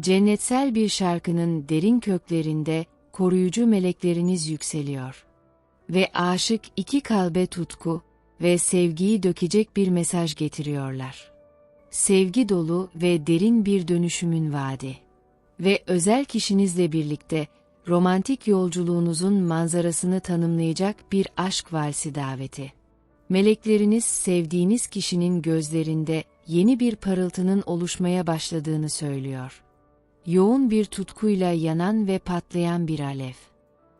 Cennetsel bir şarkının derin köklerinde koruyucu melekleriniz yükseliyor. Ve aşık iki kalbe tutku ve sevgiyi dökecek bir mesaj getiriyorlar. Sevgi dolu ve derin bir dönüşümün vaadi. Ve özel kişinizle birlikte romantik yolculuğunuzun manzarasını tanımlayacak bir aşk valsi daveti. Melekleriniz sevdiğiniz kişinin gözlerinde yeni bir parıltının oluşmaya başladığını söylüyor. Yoğun bir tutkuyla yanan ve patlayan bir alev.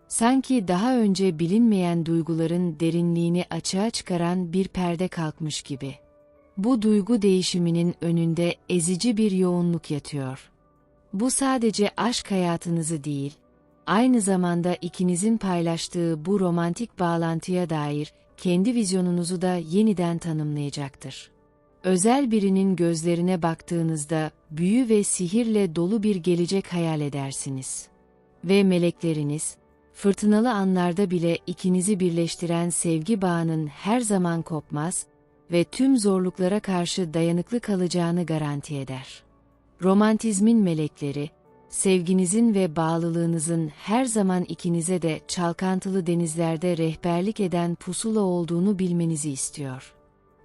Sanki daha önce bilinmeyen duyguların derinliğini açığa çıkaran bir perde kalkmış gibi. Bu duygu değişiminin önünde ezici bir yoğunluk yatıyor. Bu sadece aşk hayatınızı değil, aynı zamanda ikinizin paylaştığı bu romantik bağlantıya dair kendi vizyonunuzu da yeniden tanımlayacaktır. Özel birinin gözlerine baktığınızda büyü ve sihirle dolu bir gelecek hayal edersiniz. Ve melekleriniz, fırtınalı anlarda bile ikinizi birleştiren sevgi bağının her zaman kopmaz ve tüm zorluklara karşı dayanıklı kalacağını garanti eder. Romantizmin melekleri, sevginizin ve bağlılığınızın her zaman ikinize de çalkantılı denizlerde rehberlik eden pusula olduğunu bilmenizi istiyor.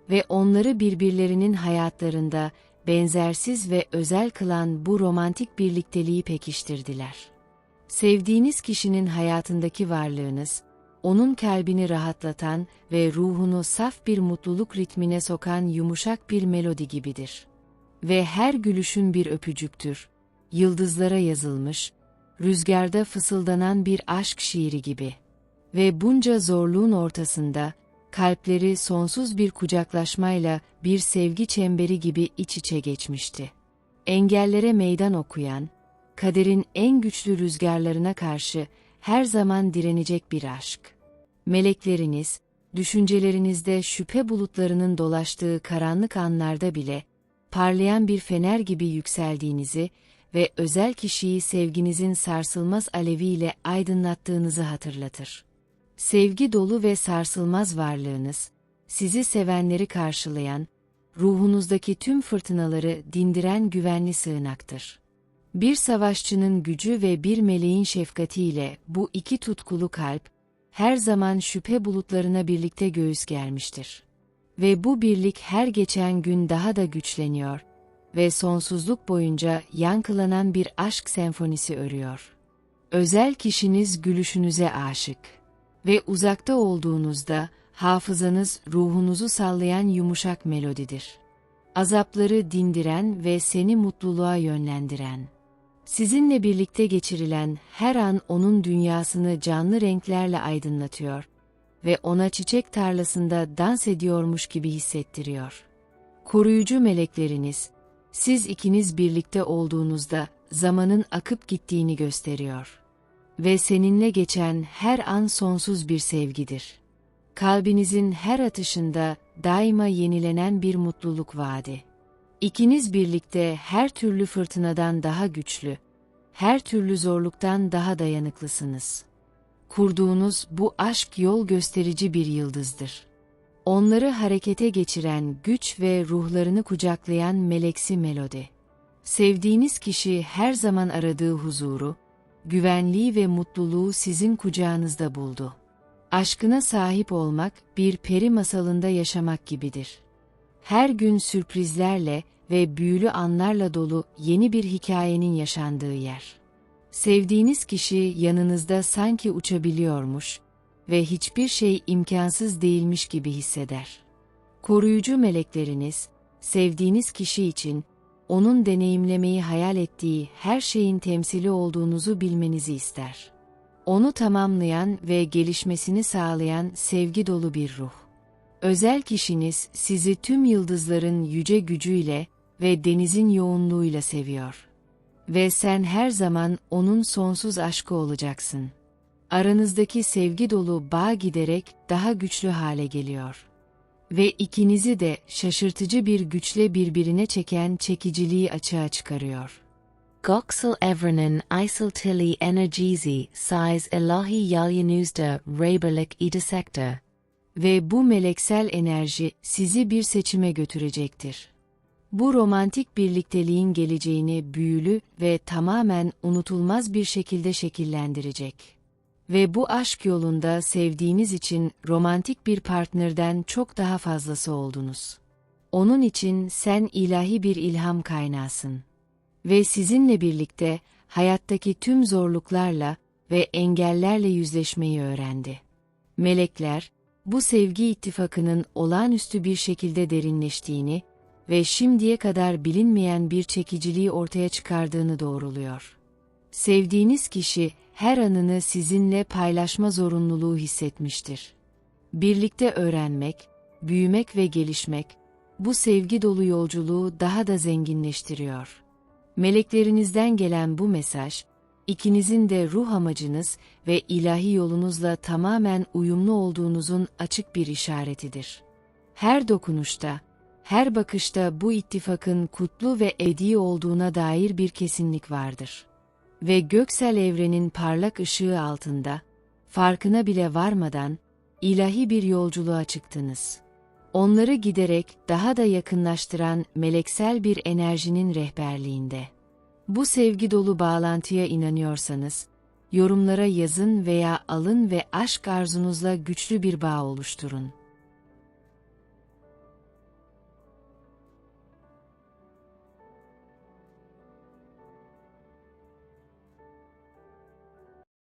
Ve onları birbirlerinin hayatlarında benzersiz ve özel kılan bu romantik birlikteliği pekiştirdiler. Sevdiğiniz kişinin hayatındaki varlığınız, onun kalbini rahatlatan ve ruhunu saf bir mutluluk ritmine sokan yumuşak bir melodi gibidir. Ve her gülüşün bir öpücüktür yıldızlara yazılmış, rüzgarda fısıldanan bir aşk şiiri gibi. Ve bunca zorluğun ortasında, kalpleri sonsuz bir kucaklaşmayla bir sevgi çemberi gibi iç içe geçmişti. Engellere meydan okuyan, kaderin en güçlü rüzgarlarına karşı her zaman direnecek bir aşk. Melekleriniz, düşüncelerinizde şüphe bulutlarının dolaştığı karanlık anlarda bile, parlayan bir fener gibi yükseldiğinizi ve özel kişiyi sevginizin sarsılmaz aleviyle aydınlattığınızı hatırlatır. Sevgi dolu ve sarsılmaz varlığınız, sizi sevenleri karşılayan, ruhunuzdaki tüm fırtınaları dindiren güvenli sığınaktır. Bir savaşçının gücü ve bir meleğin şefkatiyle bu iki tutkulu kalp, her zaman şüphe bulutlarına birlikte göğüs germiştir. Ve bu birlik her geçen gün daha da güçleniyor, ve sonsuzluk boyunca yankılanan bir aşk senfonisi örüyor. Özel kişiniz gülüşünüze aşık ve uzakta olduğunuzda hafızanız ruhunuzu sallayan yumuşak melodidir. Azapları dindiren ve seni mutluluğa yönlendiren. Sizinle birlikte geçirilen her an onun dünyasını canlı renklerle aydınlatıyor ve ona çiçek tarlasında dans ediyormuş gibi hissettiriyor. Koruyucu melekleriniz, siz ikiniz birlikte olduğunuzda zamanın akıp gittiğini gösteriyor. Ve seninle geçen her an sonsuz bir sevgidir. Kalbinizin her atışında daima yenilenen bir mutluluk vaadi. İkiniz birlikte her türlü fırtınadan daha güçlü, her türlü zorluktan daha dayanıklısınız. Kurduğunuz bu aşk yol gösterici bir yıldızdır. Onları harekete geçiren güç ve ruhlarını kucaklayan meleksi melodi. Sevdiğiniz kişi her zaman aradığı huzuru, güvenliği ve mutluluğu sizin kucağınızda buldu. Aşkına sahip olmak bir peri masalında yaşamak gibidir. Her gün sürprizlerle ve büyülü anlarla dolu yeni bir hikayenin yaşandığı yer. Sevdiğiniz kişi yanınızda sanki uçabiliyormuş, ve hiçbir şey imkansız değilmiş gibi hisseder. Koruyucu melekleriniz, sevdiğiniz kişi için, onun deneyimlemeyi hayal ettiği her şeyin temsili olduğunuzu bilmenizi ister. Onu tamamlayan ve gelişmesini sağlayan sevgi dolu bir ruh. Özel kişiniz sizi tüm yıldızların yüce gücüyle ve denizin yoğunluğuyla seviyor. Ve sen her zaman onun sonsuz aşkı olacaksın.'' aranızdaki sevgi dolu bağ giderek daha güçlü hale geliyor. Ve ikinizi de şaşırtıcı bir güçle birbirine çeken çekiciliği açığa çıkarıyor. Goxel evrenin aysıltili enerjizi size ilahi yalyanuzda rebelik idisekte. Ve bu meleksel enerji sizi bir seçime götürecektir. Bu romantik birlikteliğin geleceğini büyülü ve tamamen unutulmaz bir şekilde şekillendirecek. Ve bu aşk yolunda sevdiğiniz için romantik bir partnerden çok daha fazlası oldunuz. Onun için sen ilahi bir ilham kaynağısın. Ve sizinle birlikte hayattaki tüm zorluklarla ve engellerle yüzleşmeyi öğrendi. Melekler, bu sevgi ittifakının olağanüstü bir şekilde derinleştiğini ve şimdiye kadar bilinmeyen bir çekiciliği ortaya çıkardığını doğruluyor. Sevdiğiniz kişi her anını sizinle paylaşma zorunluluğu hissetmiştir. Birlikte öğrenmek, büyümek ve gelişmek, bu sevgi dolu yolculuğu daha da zenginleştiriyor. Meleklerinizden gelen bu mesaj, ikinizin de ruh amacınız ve ilahi yolunuzla tamamen uyumlu olduğunuzun açık bir işaretidir. Her dokunuşta, her bakışta bu ittifakın kutlu ve edi olduğuna dair bir kesinlik vardır. Ve göksel evrenin parlak ışığı altında, farkına bile varmadan, ilahi bir yolculuğa çıktınız. Onları giderek daha da yakınlaştıran meleksel bir enerjinin rehberliğinde. Bu sevgi dolu bağlantıya inanıyorsanız, yorumlara yazın veya alın ve aşk arzunuzla güçlü bir bağ oluşturun.